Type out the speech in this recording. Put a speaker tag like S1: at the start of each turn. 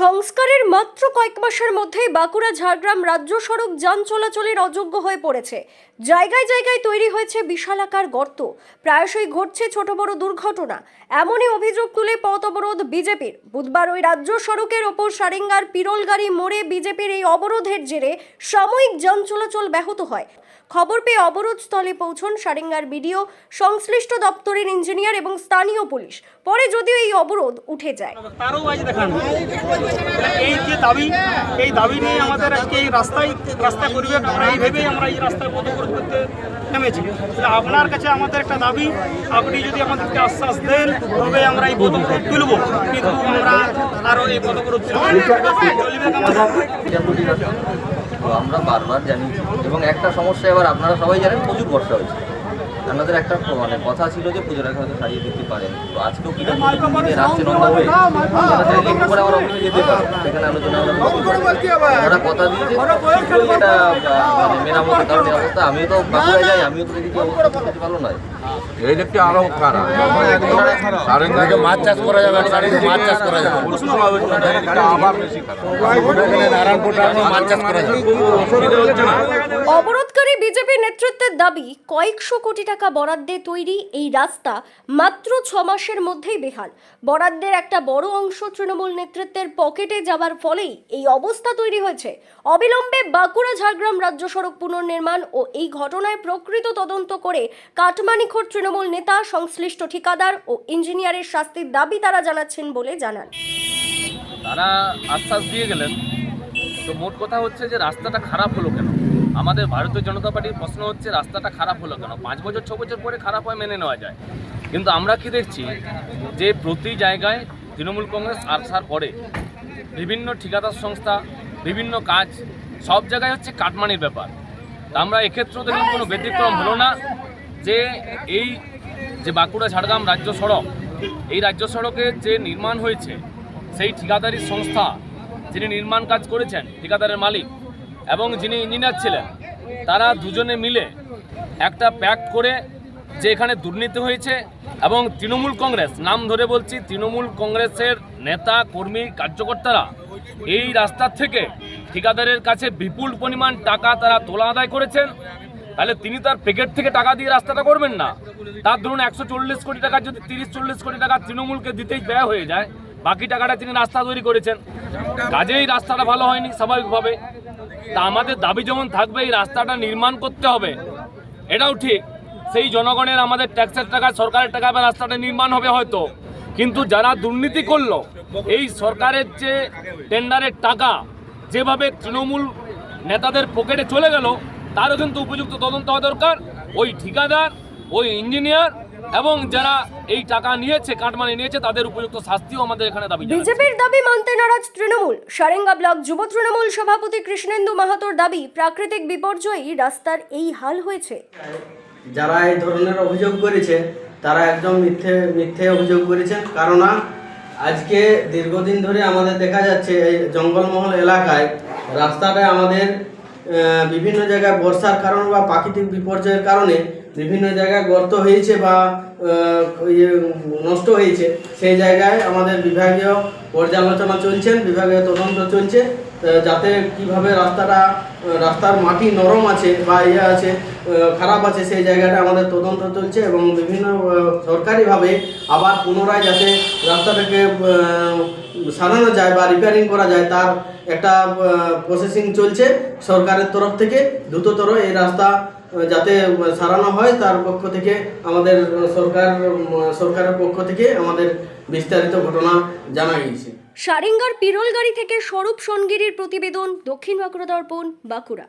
S1: সংস্কারের মাত্র কয়েক মাসের মধ্যেই বাঁকুড়া ঝাড়গ্রাম রাজ্য সড়ক যান চলাচলের অযোগ্য হয়ে পড়েছে। জায়গায় জায়গায় তৈরি হয়েছে বিশালাকার গর্ত। প্রায়শই ঘটছে ছোট বড় দুর্ঘটনা। এমনই অভিযোগ তুলে পথ অবরোধ বিজেপির। বুধবার ওই রাজ্য সড়কের ওপর সারেঙ্গার পিরলগাড়ি মোড়ে বিজেপির এই অবরোধের জেরে সাময়িক যান চলাচল ব্যাহত হয়। খবর পেয়ে অবরোধ স্থলে পৌঁছন সারেঙ্গার বিডিও, সংশ্লিষ্ট দপ্তরের ইঞ্জিনিয়ার এবং স্থানীয় পুলিশ। পরে যদিও এই অবরোধ উঠে যায়।
S2: এই যে দাবি, এই দাবি নিয়ে আমাদের আজকে এই রাস্তায়, রাস্তা করবে আমরা এই ভেবেই আমরা এই রাস্তায় করতে নেমেছি। আপনার কাছে আমাদের একটা দাবি আপনি যদি আমাদেরকে আশ্বাস দেন তবে আমরা এই পদক্ষেপ তুলব। কিন্তু আমরা আরও এই পদক্ষেপ
S3: আমরা বারবার জানি এবং একটা সমস্যা এবার আপনারা সবাই জানেন প্রচুর বর্ষা হয়েছে। আমাদের একটা মানে কথা ছিল যে পুজোর আগে হয়তো সারিয়ে দিতে পারেন। তো আজকেও কিনা দিকে রাখছে নন্দ হয়ে আপনারা চাইলে একটু করে আমার অফিসে যেতে পারেন সেখানে আলোচনা পারি। ওরা কথা দিয়েছে এটা মানে মেরামতের কারণ অবস্থা আমিও তো বাঁকুড়ায় যাই আমিও তো দেখি অবস্থা ভালো নয়।
S4: এই দিকটা আরও খারাপ। সারেঙ্গাকে মাছ চাষ করা যাবে সারেঙ্গা মাছ চাষ করা যাবে। আবার মাছ চাষ করা যাবে।
S1: অবরোধকারী বিজেপি নেতৃত্বের দাবি কয়েকশো কোটি টাকা বরাদ্দে তৈরি এই রাস্তা মাত্র ছ মাসের মধ্যেই বেহাল। বরাদ্দের একটা বড় অংশ তৃণমূল নেতৃত্বের পকেটে যাবার ফলেই এই অবস্থা তৈরি হয়েছে। অবিলম্বে বাঁকুড়া ঝাড়গ্রাম রাজ্য সড়ক পুনর্নির্মাণ ও এই ঘটনায় প্রকৃত তদন্ত করে কাটমানিখোর তৃণমূল নেতা, সংশ্লিষ্ট ঠিকাদার ও ইঞ্জিনিয়ারের শাস্তির দাবি তারা জানাচ্ছেন বলে জানান।
S5: তারা আশ্বাস দিয়ে গেলেন। তো মোট কথা হচ্ছে যে রাস্তাটা খারাপ হলো কেন? আমাদের ভারতীয় জনতা পার্টির প্রশ্ন হচ্ছে, রাস্তাটা খারাপ হলো কেন? পাঁচ বছর, ছ বছর পরে খারাপ হয়, মেনে নেওয়া যায়। কিন্তু আমরা কি দেখছি, যে প্রতি জায়গায় তৃণমূল কংগ্রেস আসার পরে বিভিন্ন ঠিকাদার সংস্থা, বিভিন্ন কাজ, সব জায়গায় হচ্ছে কাটমানির ব্যাপার। আমরা এক্ষেত্রেও দেখলাম কোনো ব্যতিক্রম হলো না, যে এই যে বাঁকুড়া, ঝাড়গ্রাম রাজ্য সড়ক, এই রাজ্য সড়কের যে নির্মাণ হয়েছে, সেই ঠিকাদারি সংস্থা যিনি নির্মাণ কাজ করেছেন, ঠিকাদারের মালিক এবং যিনি ইঞ্জিনিয়ার ছিলেন, তারা দুজনে মিলে একটা প্যাক করে যে এখানে দুর্নীতি হয়েছে এবং তৃণমূল কংগ্রেস, নাম ধরে বলছি তৃণমূল কংগ্রেসের নেতা, কর্মী, কার্যকর্তারা এই রাস্তা থেকে ঠিকাদারের কাছে বিপুল পরিমাণ টাকা তারা তোলা আদায় করেছেন। তাহলে তিনি তার প্যাকেট থেকে টাকা দিয়ে রাস্তাটা করবেন না। তার ধরুন একশো চল্লিশ কোটি টাকা, যদি তিরিশ চল্লিশ কোটি টাকা তৃণমূলকে দিতেই ব্যয় হয়ে যায়, বাকি টাকাটা তিনি রাস্তা তৈরি করেছেন। কাজেই রাস্তাটা ভালো হয়নি, স্বাভাবিকভাবে। তা আমাদের দাবি যেমন থাকবে, এই রাস্তাটা নির্মাণ করতে হবে। এটাও ঠিক। সেই জনগণের আমাদের ট্যাক্সের টাকা, সরকারের টাকা বা রাস্তাটা নির্মাণ হবে হয়তো। কিন্তু যারা দুর্নীতি করল, এই সরকারের যে টেন্ডারের টাকা, যেভাবে তৃণমূল নেতাদের পকেটে চলে গেল, তারও কিন্তু উপযুক্ত তদন্ত হওয়া দরকার। ওই ঠিকাদার, ওই ইঞ্জিনিয়ার এবং যারা এই টাকা নিয়েছে কাটমানি নিয়েছে তাদের উপযুক্ত শাস্তিও আমাদের এখানে দাবি জানাচ্ছি।
S1: বিজেপির দাবি মানতে নারাজ তৃণমূল। সারেঙ্গা ব্লক যুব তৃণমূল সভাপতি কৃষ্ণেন্দু মাহাতোর দাবি প্রাকৃতিক বিপর্যয়ই রাস্তার এই হাল হয়েছে।
S6: যারা এই ধরনের অভিযোগ করেছে তারা একদম মিথ্যে মিথ্যে অভিযোগ করেছেন কারণ আজকে দীর্ঘদিন ধরে আমাদের দেখা যাচ্ছে এই জঙ্গলমহল এলাকায় রাস্তাটা আমাদের বিভিন্ন জায়গায় বর্ষার কারণ বা প্রাকৃতিক বিপর্যয়ের কারণে বিভিন্ন জায়গায় গর্ত হয়েছে বা ইয়ে, নষ্ট হয়েছে। সেই জায়গায় আমাদের বিভাগীয় পর্যালোচনা চলছে বিভাগীয় তদন্ত চলছে। যাতে কীভাবে রাস্তাটা রাস্তার মাটি নরম আছে বা ইয়ে আছে খারাপ আছে, সেই জায়গাটা আমাদের তদন্ত চলছে এবং বিভিন্ন সরকারিভাবে আবার পুনরায় যাতে রাস্তাটাকে সারানো যায় বা রিপেয়ারিং করা যায়, তার একটা প্রসেসিং চলছে সরকারের তরফ থেকে। দ্রুততর এই রাস্তা যাতে সারানো হয়, তার পক্ষ থেকে আমাদের সরকার সরকারের পক্ষ থেকে আমাদের বিস্তারিত ঘটনা জানা গিয়েছে।
S1: সারেঙ্গার পিরলগাড়ি থেকে স্বরূপ সনগিরির প্রতিবেদন দক্ষিণ বাঁকুড়া দর্পণ বাঁকুড়া।